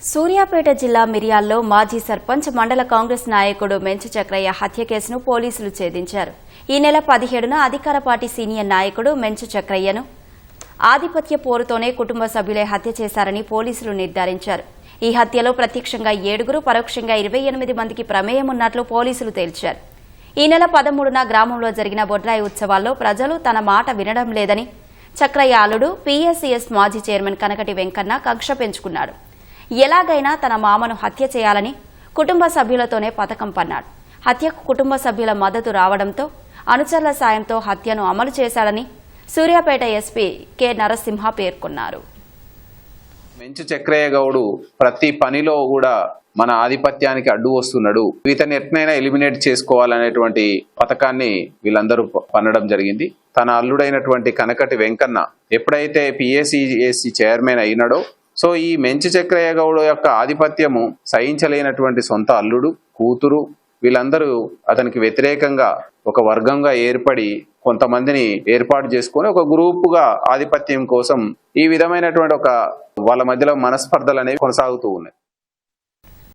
సూర్యాపేట జిల్లా మిరియాల్లో మాజీ సర్పంచ్ మండల కాంగ్రెస్ నాయకుడు మెంచు చక్రయ్య హత్య కేసును పోలీసులు ఛేదించారు. ఈ నెల పదిహేడున అధికార పార్టీ సీనియర్ నాయకుడు మెంచు చక్రయ్యను ఆధిపత్య పోరుతోనే కుటుంబ సభ్యులే హత్య చేశారని పోలీసులు నిర్ధారించారు. ఈ హత్యలో ప్రత్యక్షంగా ఏడుగురు పరోక్షంగా ఇరవై ఎనిమిది మందికి ప్రమేయం ఉన్నట్లు పోలీసులు తేల్చారు. ఈ నెల పదమూడున గ్రామంలో జరిగిన బొడ్రాయి ఉత్సవాల్లో ప్రజలు తన మాట వినడం లేదని చక్రయ్య అల్లుడు పీఎస్సీఎస్ మాజీ చైర్మన్ కనకటి వెంకన్న కక్ష పెంచుకున్నాడు. ఎలాగైనా తన మామను హత్య చేయాలని కుటుంబ సభ్యులతోనే పథకం పన్నాడు. హత్యకు కుటుంబ సభ్యుల మద్దతు రావడంతో అనుచరుల సాయంతో హత్యను అమలు చేశాడని సూర్యాపేట ఎస్పీ కె. నరసింహ పేర్కొన్నారు. మెంచు చక్రయ్య గౌడు ప్రతి పనిలో కూడా మన ఆధిపత్యానికి అడ్డు వస్తున్నాడు. ఇతన్ని ఎట్నైనా ఎలిమినేట్ చేసుకోవాలనేటువంటి పథకాన్ని వీళ్ళందరూ పన్నడం జరిగింది. తన అల్లుడైనటువంటి కనకటి వెంకన్న ఎప్పుడైతే పిఎస్సిఎస్సి చైర్మన్ అయినాడో సో ఈ మెంచి చక్రయ్య గౌడు యొక్క ఆధిపత్యము సహించలేనటువంటి సొంత అల్లుడు కూతురు వీళ్ళందరూ అతనికి వ్యతిరేకంగా ఒక వర్గంగా ఏర్పడి కొంతమందిని ఏర్పాటు చేసుకొని ఒక గ్రూపుగా ఆధిపత్యం కోసం ఈ విధమైనటువంటి ఒక వాళ్ళ మధ్యలో మనస్పర్ధలు అనేవి కొనసాగుతూ ఉన్నాయి.